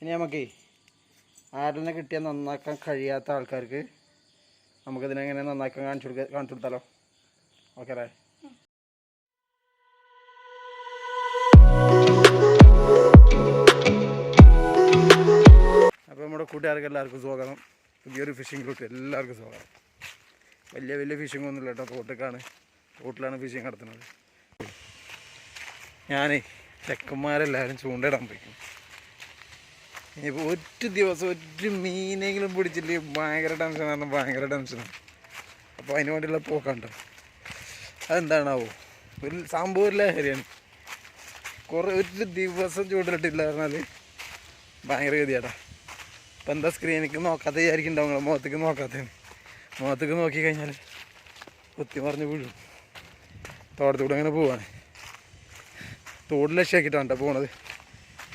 ഇനി നമുക്കേ ആരിനെ കിട്ടിയാൽ നന്നാക്കാൻ കഴിയാത്ത ആൾക്കാർക്ക് നമുക്കിതിനെ എങ്ങനെ നന്നാക്കാൻ കാണിച്ചു കൊടുക്ക കാണിച്ചു കൊടുത്താലോ? ഓക്കെ അല്ലേ? അപ്പോൾ നമ്മുടെ കൂട്ടുകാർക്ക് എല്ലാവർക്കും സ്വാഗതം. പുതിയൊരു ഫിഷിംഗ് റൂട്ട് എല്ലാവർക്കും സ്വാഗതം. വലിയ വലിയ ഫിഷിംഗ് ഒന്നുമില്ല കേട്ടോ. തോട്ടക്കാണ്. തോട്ടിലാണ് ഫിഷിംഗ് നടത്തുന്നത്. ഞാനേ ചെക്കന്മാരെല്ലാവരും ചൂണ്ടയിടാൻ പോയിക്കും ഇനിയിപ്പോൾ ഒറ്റ ദിവസം ഒറ്റ മീനെങ്കിലും പിടിച്ചില്ലേ? ഭയങ്കര ടെൻഷനാണ് ഭയങ്കര ടെൻഷനാണ് അപ്പോൾ അതിന് വേണ്ടിയുള്ള പോക്കാണ്ടോ അതെന്താണാവോ? ഒരു സംഭവം ലഹരിയാണ്. കുറേ ഒരു ദിവസം ചൂടിലിട്ടില്ല പറഞ്ഞാൽ ഭയങ്കര ഗതിയാടാ അപ്പം എന്താ സ്ക്രീനിക്ക് നോക്കാത്ത വിചാരിക്കും നിങ്ങളെ മുഖത്തേക്ക് നോക്കാത്ത. മുഖത്തേക്ക് നോക്കി കഴിഞ്ഞാൽ കുത്തി മറിഞ്ഞ് വീഴും. തോട്ടത്തൂടെ അങ്ങനെ പോവാണ്. തോട് ലക്ഷ്യമാക്കിയിട്ടാണ് കേട്ടോ പോണത്.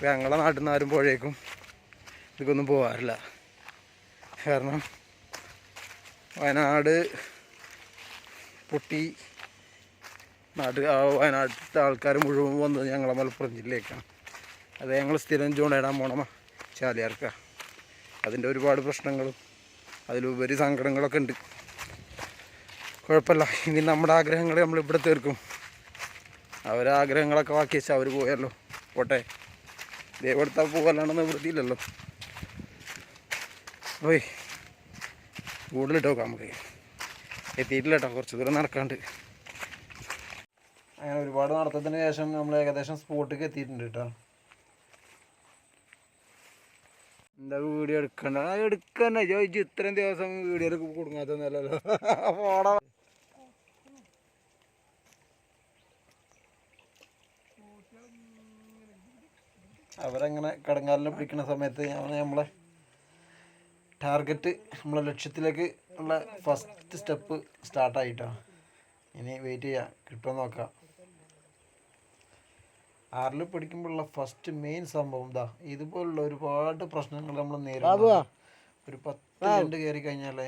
ഞങ്ങളുടെ ഞങ്ങളെ നാട്ടിൽ നിന്ന് ആരും പുഴയേക്കും ഇതൊന്നും പോകാറില്ല കാരണം വയനാട് പൊട്ടി. നാട്ട് വയനാട്ടിലത്തെ ആൾക്കാർ മുഴുവൻ വന്നത് ഞങ്ങളെ മലപ്പുറം ജില്ലയിലേക്കാണ്. അത് ഞങ്ങൾ സ്ഥിരം ചൂണ്ടയിടാൻ പോണ ചാലിയാർക്ക. അതിന്റെ ഒരുപാട് പ്രശ്നങ്ങളും അതിലുപരി സങ്കടങ്ങളൊക്കെ ഉണ്ട്. കുഴപ്പമില്ല. ഇനി നമ്മുടെ ആഗ്രഹങ്ങൾ നമ്മൾ ഇവിടെ തീർക്കും. അവരെ ആഗ്രഹങ്ങളൊക്കെ ബാക്കി വെച്ചാൽ അവർ പോയല്ലോ പോട്ടെ എടുത്താൽ പോകല്ലാണ്ട് നിവൃത്തിയില്ലല്ലോ. ഓയ് കൂടുതലിട്ട് നോക്കാം നമുക്ക്. എത്തിയിട്ടില്ല കേട്ടോ കുറച്ച് ദൂരം നടക്കാണ്ട്. അങ്ങനെ ഒരുപാട് നടത്തത്തിന് ശേഷം നമ്മൾ ഏകദേശം സ്പോട്ടിലേക്ക് എത്തിയിട്ടുണ്ട് കേട്ടോ എന്താ വീഡിയോ എടുക്കണ്ട? എടുക്കണ്ട ചോദിച്ചു ഇത്രയും ദിവസം വീഡിയോ കൊടുങ്ങാത്തൊന്നല്ലല്ലോ പോടാ. അവരങ്ങനെ കടങ്ങാലിനെ പിടിക്കുന്ന സമയത്ത് ഞാൻ നമ്മളെ ടാർഗറ്റ് നമ്മളെ ലക്ഷ്യത്തിലേക്ക് ഉള്ള ഫസ്റ്റ് സ്റ്റെപ്പ് സ്റ്റാർട്ടായിട്ടോ. ഇനി വെയിറ്റ് ചെയ്യാം. കിട്ടുമോ നോക്കാം. ആറിൽ പഠിക്കുമ്പോഴുള്ള ഫസ്റ്റ് മെയിൻ സംഭവം ഇതാ ഇതുപോലുള്ള ഒരുപാട് പ്രശ്നങ്ങൾ നമ്മൾ നേരിടും ഒരു പത്ത് രണ്ട് കയറി കഴിഞ്ഞാലേ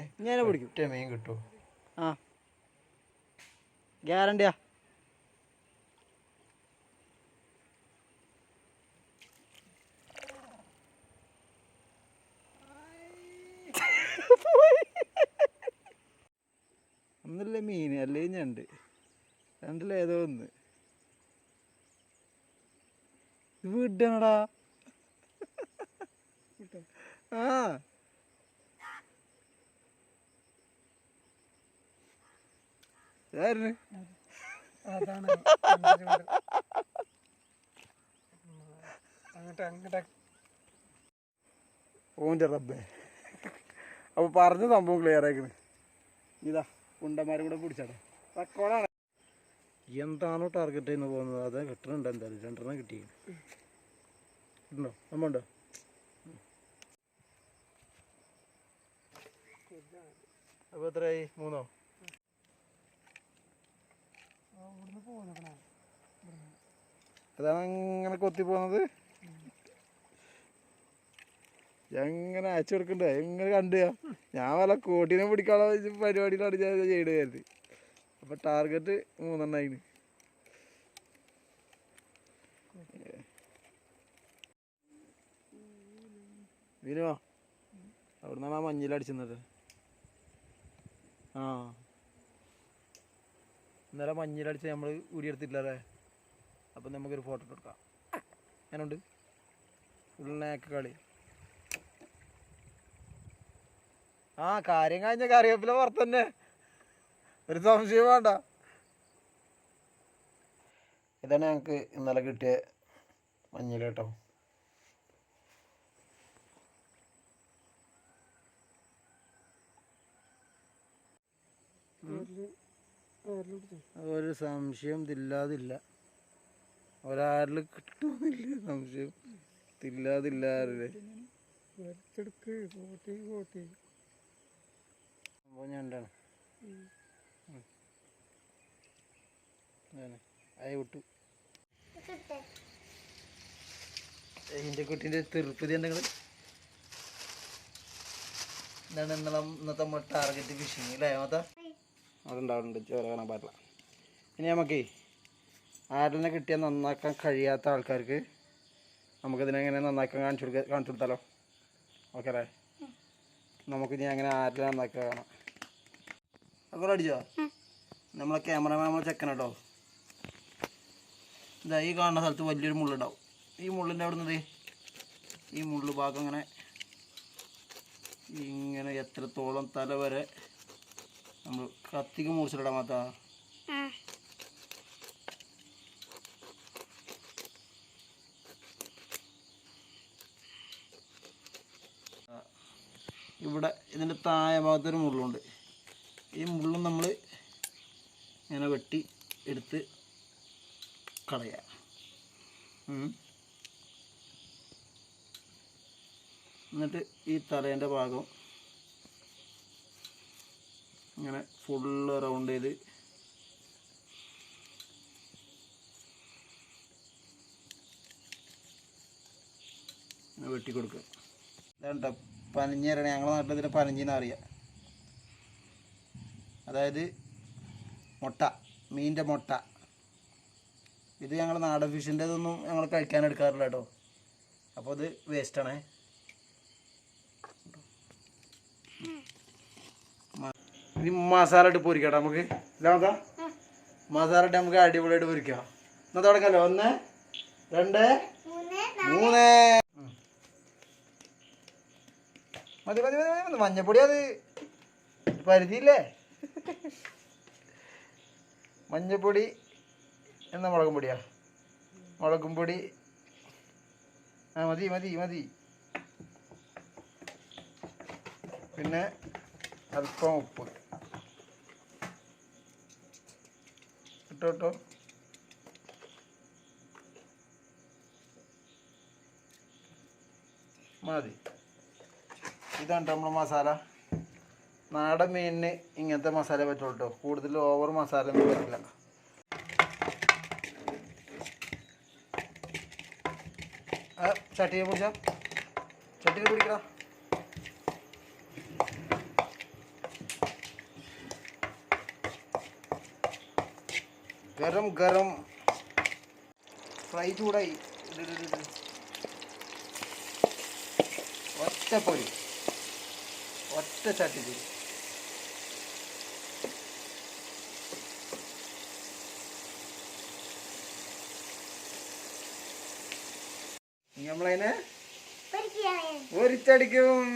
ഒറ്റ മെയിൻ കിട്ടുമോ ഗ്യാരണ്ടിയാ മീൻ അല്ലേ ഞണ്ട്. രണ്ടിലേതോ ഒന്ന്. ഇത് വിടണടാ ആ. ഇതായിരുന്നു ഓന്റെ റബ്ബേ. അപ്പോൾ പറഞ്ഞ സംഭവം ക്ലിയർ ആയിക്കണ്. ഇതാ. കുണ്ടന്മാരും കൂടെ പിടിച്ചാടാ റെക്കോർഡാണ്. എന്താണോ ടാർഗറ്റ് ചെയ്യുന്ന പോകുന്നത്? അത് കിട്ടണുണ്ട് എന്തായാലും. രണ്ടെണ്ണം കിട്ടി ഉണ്ടോ? അപ്പൊ ഉണ്ടോ അപ്പോൾ എത്രയായി മൂന്നോ അതാണ് അങ്ങനെ കൊത്തി പോകുന്നത് എങ്ങനെ അയച്ചു കൊടുക്കണ്ടേ? എങ്ങനെ കണ്ടു ഞാൻ വല്ല കോട്ടിനെ പിടിക്കാനുള്ള പരിപാടിയിലാണ് ഞാൻ ചെയ്ത് കരുതി. അപ്പൊ ടാർഗറ്റ് മൂന്നെണ്ണായിന് വിനുവാ അവിടെ നിന്നാണ് ആ മഞ്ഞിലടിച്ചെന്നത് ആ. ഇന്നലെ മഞ്ഞിലടിച്ച് നമ്മൾ ഊരിയെടുത്തില്ലല്ലേ അപ്പം നമുക്കൊരു ഫോട്ടോ എടുക്കാം. ഞാനുണ്ട് ഫുൾ നേക്ക് കളി. ആ കാര്യം കഴിഞ്ഞ കറിവേപ്പില പുറത്തന്നെ ഒരു സംശയം വേണ്ട. ഇതാണ് ഞങ്ങൾക്ക് ഇന്നലെ കിട്ടിയ മഞ്ഞൾ കേട്ടോ. ഒരു സംശയം ഇതില്ലാതില്ല ഒരാരിൽ കിട്ടുന്നില്ല സംശയം. ഇതില്ലാതില്ല കോട്ടി കോട്ടി സംഭവം ഞണ്ടാണ് അയ വിട്ടു എന്റെ കുട്ടീന്റെ തീർപ്പതി എന്തെങ്കിലും? എന്താണ് ഇന്നലെ ഇന്നത്തെ നമ്മൾ ടാർഗറ്റ് ഫിഷിങ് അല്ലേ മൊത്ത അതുണ്ടാവുന്നുണ്ട് ചോര കാണാൻ പാടില്ല. ഇനി നമുക്കേ ആരെന്നെ കിട്ടിയാൽ നന്നാക്കാൻ കഴിയാത്ത ആൾക്കാർക്ക് നമുക്കിതിനെ എങ്ങനെ നന്നാക്കാൻ കാണിച്ചു കൊടുക്കാൻ കാണിച്ചു കൊടുത്താലോ? ഓക്കെ അല്ലേ നമുക്കിനി അങ്ങനെ ആരെല്ലാം നന്നാക്കുക കാണാം. അപ്പോൾ അടിച്ചോ നമ്മളെ ക്യാമറമാൻ നമ്മളെ ചെക്കൻ കേട്ടോ ഇതാ ഈ കാണുന്ന സ്ഥലത്ത് വലിയൊരു മുള്ളുണ്ടാവും. ഈ മുള്ളിന്റെ അവിടെ നിന്ന് ഈ മുള്ള് ഭാഗം ഇങ്ങനെ ഇങ്ങനെ എത്രത്തോളം തല വരെ നമ്മൾ കത്തിക്ക് മൂർച്ചിടാൻ മാത്താ ഇവിടെ ഇതിന്റെ താഴെ ഭാഗത്തൊരു മുള്ളുണ്ട്. ഈ മുള്ളും നമ്മൾ ഇങ്ങനെ വെട്ടി എടുത്ത് കളയുക എന്നിട്ട് ഈ തലേന്റെ ഭാഗം ഇങ്ങനെ ഫുള്ള് റൗണ്ട് ചെയ്ത് വെട്ടി കൊടുക്കുക ഇതാണ്ട പനഞ്ഞേരണ ഞങ്ങളുടെ നാട്ടിൽ ഇതിനെ പനഞ്ഞിന്ന് അറിയാം. അതായത് മുട്ട മീനിന്റെ മുട്ട. ഇത് ഞങ്ങൾ നാടൻ ഫിഷിന്റെ ഇതൊന്നും ഞങ്ങൾ കഴിക്കാൻ എടുക്കാറില്ല കേട്ടോ അപ്പോൾ ഇത് വേസ്റ്റാണേ ഇനി മസാല ഇട്ട് പൊരിക്കട്ടെ നമുക്ക്. ഇല്ലാത്ത മസാല ഇട്ട് നമുക്ക് അടിപൊളിയായിട്ട് പൊരിക്കാം. എന്നാ തുടങ്ങല്ലോ ഒന്ന് രണ്ട് മൂന്ന്. മതി മതി മതി. മഞ്ഞപ്പൊടി അത് പരിധിയില്ലേ? മഞ്ഞപ്പൊടി എന്ന മുളകും പൊടിയാ. മുളകും പൊടി. ആ മതി മതി മതി. പിന്നെ അല്പം ഉപ്പ്. ഇട്ടോ കേട്ടോ മതി. ഇതാണ് നമ്മൾ മസാല. നാടൻ മീനിന് ഇങ്ങനത്തെ മസാല പറ്റുള്ളൂ കേട്ടോ കൂടുതൽ ഓവർ മസാല ഒന്നും പറ്റില്ല. ചട്ടിയെ പിടിച്ച? ചട്ടിയിൽ പിടിക്കടാ. ഗരം ഗരം. ഫ്രൈ ചൂടായി. ഇട് ഇട് ഇട് ഇട്. ഒറ്റ പൊരി. ഒറ്റ ചട്ടിപ്പൊരി നമ്മളതിനെ ഒരിച്ചടിക്കും